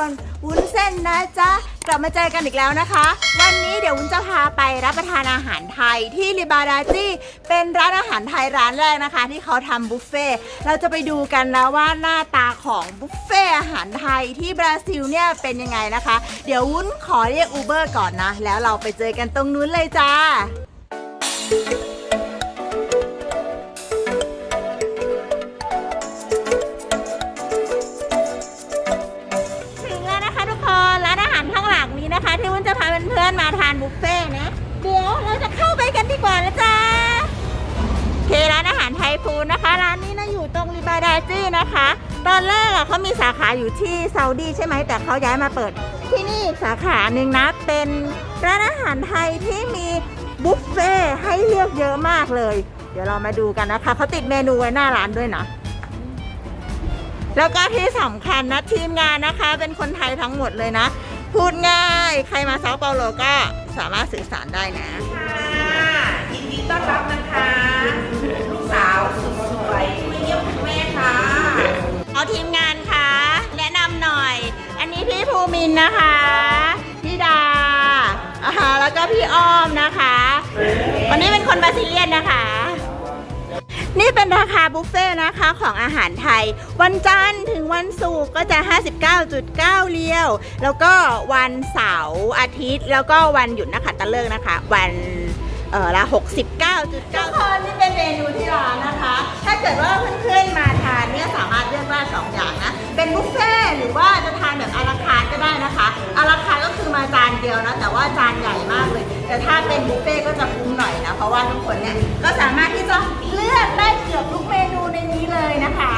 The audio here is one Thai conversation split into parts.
คนวุ้นเส้นนะจ๊ะกลับมาเจอกันอีกแล้วนะคะ วันนี้เดี๋ยววุ้นจะพาไปรับประทานอาหารไทยที่ริบาราจีเป็นร้านอาหารไทยร้านแรกนะคะ ที่เขาทำบุฟเฟ่เราจะไปดูกันนะว่าหน้าตาของบุฟเฟ่อาหารไทยที่บราซิลเนี่ยเป็นยังไงนะคะ เดี๋ยววุ้นขอเรียกอูเบอร์ก่อนนะ แล้วเราไปเจอกันตรงนู้นเลยจ้าถึ นะคะที่วุ้นจะพาเพื่อนๆมาทานบุฟเฟ่นะเดี๋ยวเราจะเข้าไปกันดีกว่านะจ๊ะโอเคร้านอาหารไทยฟูดนะคะ ร้านนี้นะอยู่ตรงริบาดาจี้นะคะ ตอนแรกอะเขามีสาขาอยู่ที่ซาอุดีใช่ไหมแต่เขาย้ายมาเปิด ที่นี่สาขาหนึ่งนะเป็นร้านอาหารไทยที่มีบุฟเฟ่ให้เลือกเยอะมากเลย เดี๋ยวเรามาดูกันนะคะเขาติดเมนูไว้หน้าร้านด้วยนะแล้วก็ที่สำคัญนะทีมงานนะคะ เป็นคนไทยทั้งหมดเลยนะ พูดง่าย ใครมาเซาเปาโลก็สามารถสื่อสารได้นะ ค่ะยินดีต้อนรับนะคะ ลูกสาวสุดสวยมาเยี่ยมคุณแม่ค่ะเอาทีมงานค่ะแนะนำหน่อย อันนี้พี่ภูมินทร์นะคะ พี่ดาอ่าฮะแล้วก็พี่อ้อมนะคะ วันนี้เป็นคนบราซิเลียนนะคะ นี่เป็นราคาบุฟเฟ่ต์นะคะของอาหารไทย วันจันทร์ถึงวันศุกร์ก็จะ 59.9 เรียว แล้วก็วันเสาร์อาทิตย์ แล้วก็วันหยุดนะคะตะเลิกนะคะ วันเออละ69.9ทุกคนนี่เป็นเมนูที่ร้านนะคะ ถ้าเกิดว่าเพื่อนๆมาทานเนี่ยสามารถเลือกได้สองอย่างนะ เป็นบุฟเฟ่ต์หรือว่าจะทานแบบอาราคาร์ก็ได้นะคะอาราคาร์ก็คือมาจานเดียวนะ แต่ว่าจานใหญ่มากเลย แต่ถ้าเป็นบุฟเฟ่ต์ก็จะคุ้มหน่อยนะ เพราะว่าทุกคนเนี่ยก็สามารถที่จะ ลือกได้เกือบทุกเมนูในนี้เลยนะคะ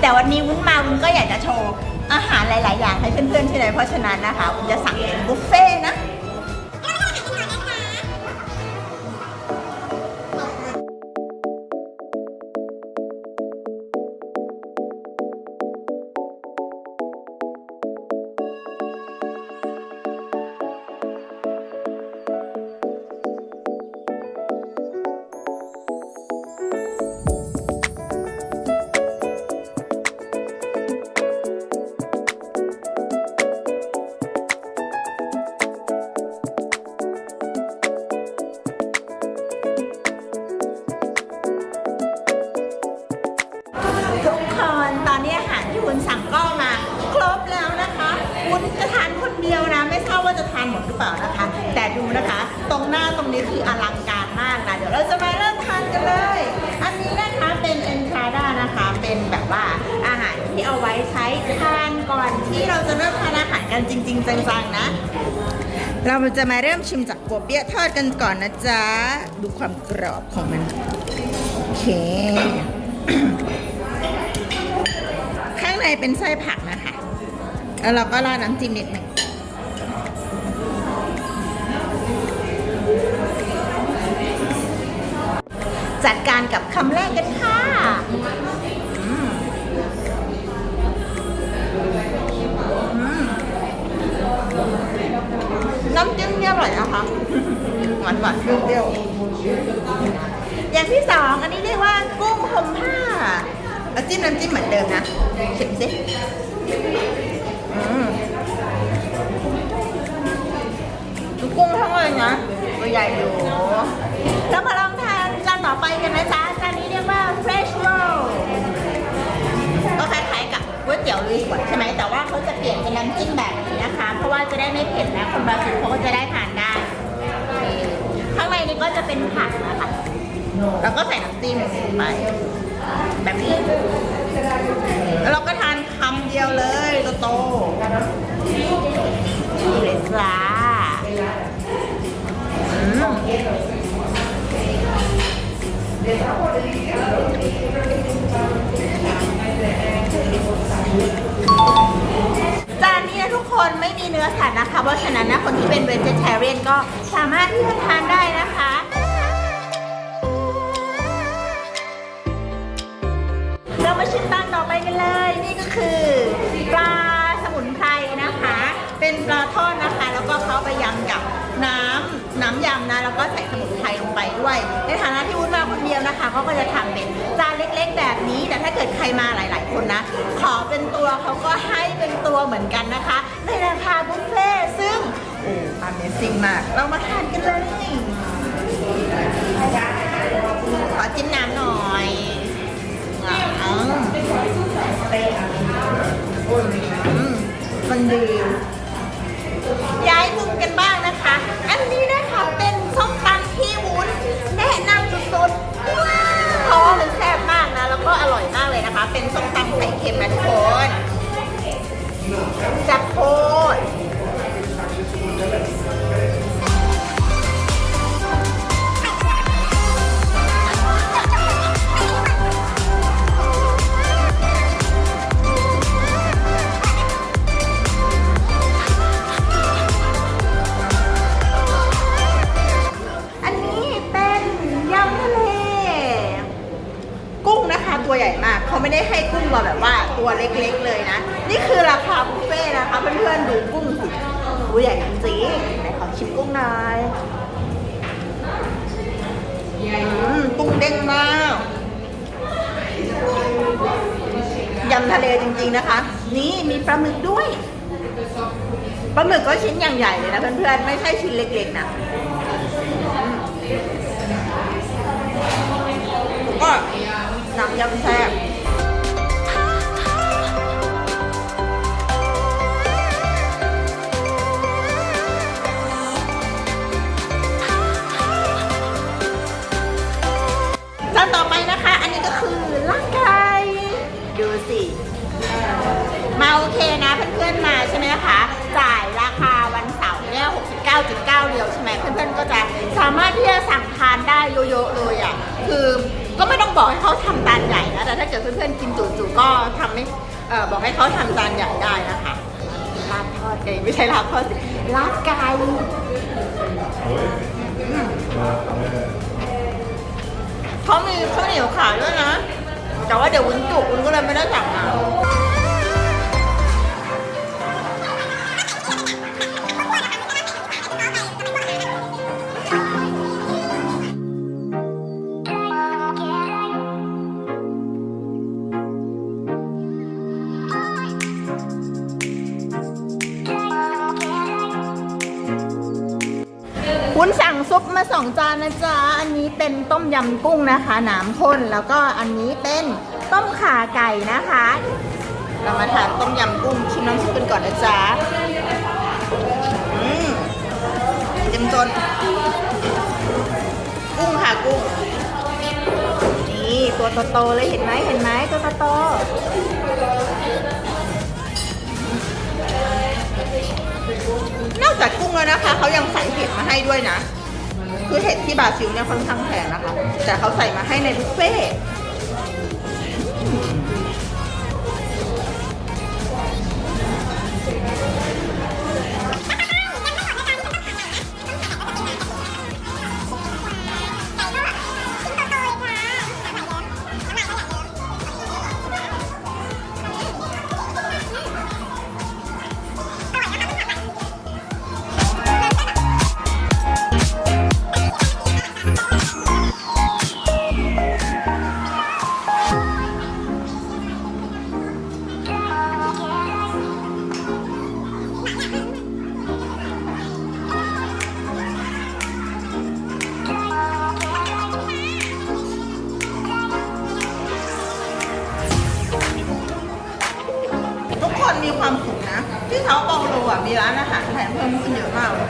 แต่วันนี้วุ้นมาวุ้นก็อยากจะโชว์อาหารหลาย ๆ อย่างให้เพื่อนๆใช่ไหมเพราะฉะนั้นนะคะวุ้นจะสั่งเป็นบุฟเฟ่นะ คืออลังการมากนะ เดี๋ยวเราจะมาเริ่มทานกันเลย อันนี้นะคะเป็นเอนทราดานะคะ เป็นแบบว่าอาหารที่เอาไว้ใช้ทานก่อนที่เราจะเริ่มทานอาหารกันจริง ๆ จังๆนะ เราจะมาเริ่มชิมจากกัวเปี๊ยะทอดกันก่อนนะจ๊ะ ดูความกรอบของมัน โอเค ข้างในเป็นไส้ผักนะคะ แล้วเราก็ราดน้ำจิ้มนิดหนึ่ง จัดการกับคำแรกกันค่ะน้ำจิ้มเนี่ยอร่อยนะคะหวานหวานๆเปรี้ยวๆอย่างที่สองอันนี้เรียกว่ากุ้งห่มผ้าเอาจิ้มน้ำจิ้มเหมือนเดิมนะชิมสิกุ้งทั้งเลยนะตัวใหญ่อยู่แล้วมาลอง ต่อไปกันนะจ๊ะจานนี้เรียกว่า fresh roll ก็คล้ายๆกับก๋วยเตี๋ยวลุยสวนใช่ไหมแต่ว่าเขาจะเปลี่ยนเป็นน้ำจิ้มแบบนี้นะคะ เพราะว่าจะได้ไม่เผ็ดนะคนบราซิลเขาก็จะได้ทานได้ ข้างในนี้ก็จะเป็นผักนะคะแล้วก็ใส่น้ำจิ้มไปแบบนี้ แล้วเราก็ทานคำเดียวเลยโตๆนี่เลยจ้าอืม จานนี้นะทุกคนไม่มีเนื้อสัตว์นะคะ เพราะฉะนั้นนะคนที่เป็นเวจเทเรียนก็สามารถที่จะทานได้นะคะเรามาชิมตานต่อไปกันเลย นี่ก็คือ ปลาสมุนไพราทอดนะคะ แล้วก็เขาไปยำกับน้ำน้ำยำนะ แล้วก็ใส่สมุนไพรลงไปด้วย ในฐานะที่วุ้นมาคนเดียวนะคะเขาก็จะทำเป็นจานเล็กๆแบบนี้ แต่ถ้าเกิดใครมาหลาย ๆ คนนะ ขอเป็นตัวเขาก็ให้เป็นตัวเหมือนกันนะคะ ในราคาบุฟเฟ่ซึ่งโอ้ Amazing มาก เรามาทานกันเลย ขอจิ้มน้ำหน่อยอ้าวอืมมันดี ไม่ได้ให้กุ้งมาแบบว่าตัวเล็กๆเลยนะ นี่คือราคาบุฟเฟ่นะคะเพื่อนๆดูกุ้งสิตัวใหญ่จริงๆไหนขอชิมกุ้งหน่อยกุ้งเด้งมากยำทะเลจริงๆนะคะ นี่มีปลาหมึกด้วยปลาหมึกก็ชิ้นอย่างใหญ่เลยนะเพื่อนๆ ไม่ใช่ชิ้นเล็กๆนะก็น้ำยำแซ่บ จานต่อไปนะคะ อันนี้ก็คือล่างไก่ดูสิมาโอเคนะเพื่อนๆมาใช่ไหมคะ จ่ายราคาวันเสาร์เนี่ย69.9เดียวใช่ไหมเพื่อนๆก็จะสามารถที่จะสั่งทานได้เยอะๆเลยอะคือก็ไม่ต้องบอกให้เขาทำจานใหญ่นะแต่ถ้าเกิดเพื่อนๆกินจู่ๆก็ทำให้เอ่อบอกให้เขาทำจานใหญ่ได้นะคะลาบทอดเองไม่ใช่ลาบทอดสิลาบไก่าวเหนียวขายด้วยนะ แต่ว่าเดี๋ยววุ้นจุกวุ้นก็เลยไม่ได้สั่งมา วุ้นสั่งซุปมาสองจานนะจ๊ะ อันนี้เป็นต้มยำกุ้งนะคะน้ำข้น แล้วก็อันนี้เป็นต้มข่าไก่นะคะ เรามาทานต้มยำกุ้งชิมน้ำซุปกันก่อนนะจ๊ะอืมเต็มจน กุ้งค่ะกุ้ง นี่ตัวโตๆเลยเห็นไหมเห็นไหมตัวโตๆ นอกจากกุ้งแล้วนะคะเขายังใส่เห็ดมาให้ด้วยนะ คือเห็ดที่บราซิลเนี่ยค่อนข้างแพงนะคะ แต่เขาใส่มาให้ในบุฟเฟ่ มีร้านอาหารไทยเพิ่มขึ้นเยอะมากเลย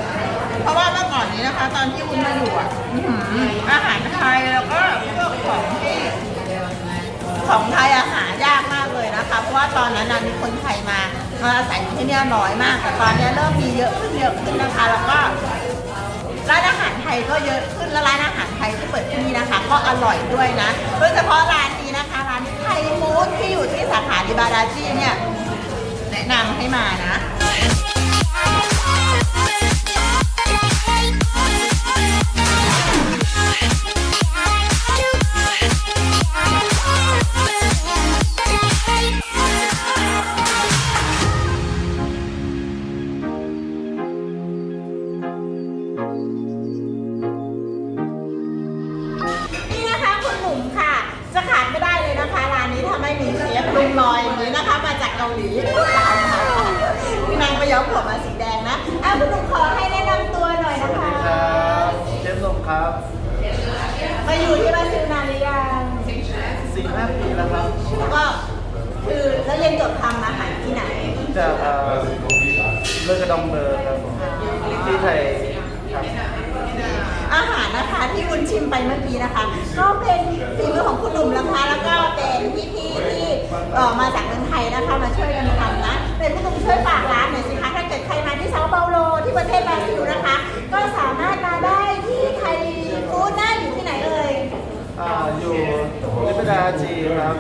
เพราะว่าเมื่อก่อนนี้นะคะ ตอนที่วุ้นมาอยู่อะอื้อหืออาหารไทยแล้วก็พวกของที่ของไทยอาหารยากมากเลยนะคะ เพราะว่าตอนนั้นน่ะมีคนไทยมามาอาศัยอยู่ที่เนี่ยน้อยมาก แต่ตอนนี้เริ่มมีเยอะขึ้นเยอะขึ้นนะคะ แล้วก็ร้านอาหารไทยก็เยอะขึ้นและร้านอาหารไทยที่เปิดที่นี่นะคะ ก็อร่อยด้วยนะ โดยเฉพาะร้านนี้นะคะ ร้านไทยมูสที่อยู่ที่สาขาดิบาราจีเนี่ยแนะนำให้มานะ ลอยนี้นะคะ มาจากเกาหลีนางไปย้อมผมมาสีแดงนะอะคุณลุงขอให้แนะนำตัวหน่อยนะคะครับเชฟลงครับมาอยู่ที่บ้าซิลนานหรือยังสี่ห้าปีแล้วครับแล้วก็คือแล้วเรียนจบทำมาหารที่ไหนจากเลิกกระดองเบอร์ครับที่ไทยครับ อาหารนะคะที่วุ้นชิมไปเมื่อกี้นะคะ ก็เป็นฝีมือของคุณหนุ่มนะคะ แล้วก็เป็นพี่ๆที่เอ่อมาจากเมืองไทยนะคะมาช่วยกันทำนะเป็นคุณหนุ่มช่วยฝากร้านหน่อยสิคะถ้าเกิดใครมาที่เซาเปาโลที่ประเทศบราซิลนะคะ ก็สามารถมาได้ที่ไทยฟู้ดได้อยู่ที่ไหนเอ่ยอ่าอยู่ลิปดาจีครับ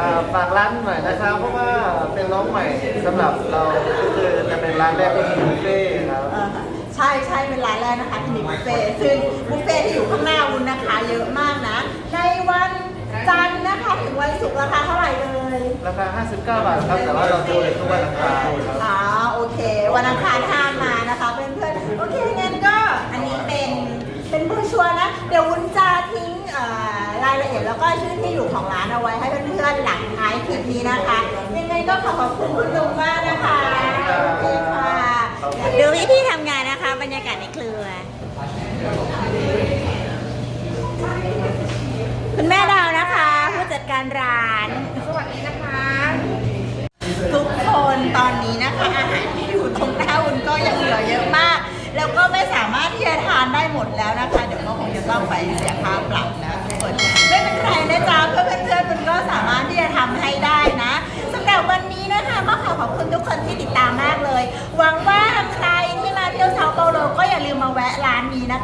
อ่าฝากร้านหน่อยนะครับเพราะว่าเป็นน้องใหม่สำหรับเราก็คือจะเป็นร้านแรกที่มีบุฟเฟ่ ช่ใช่เป็นร้านแรกนะคะที่มีบุฟเฟ่ต์ซึ่งบุฟเฟ่ต์ที่อยู่ข้างหน้าวุ้นนะคะ เยอะมากนะ ในวันจันทร์นะคะถึงวันศุกร์ราคาเท่าไหร่เอ่ยราคา 59 บาทครับ แต่ว่าเราจะเปิดทุกวันอังคารครับอ๋อโอเค วันอังคารห้ามมานะคะเพื่อนๆโอเคงั้นก็อันนี้เป็นเป็นผู้ชัวร์นะ เดี๋ยววุ้นจะทิ้งเอ่อรายละเอียดแล้วก็ชื่อที่อยู่ของร้านเอาไว้ให้เพื่อนๆหลังท้ายคลิปนี้นะคะ ยังไงก็ขอขอบคุณคุณลุงมากนะคะโอเคค่ะดูวิธีทำงานนะคะ บรรยากาศในครัว คุณแม่ดาวนะคะ ผู้จัดการร้าน สวัสดีนะคะ ทุกคนตอนนี้นะคะอาหารที่อยู่ตรงหน้าอุ่นก็ยังเหลือเยอะมาก แล้วก็ไม่สามารถที่จะทานได้หมดแล้วนะคะ เดี๋ยวก็คงจะต้องไปเสียค่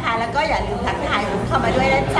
นะคะ แล้วก็อย่าลืมทักทายผมเข้ามาด้วยนะจ๊ะ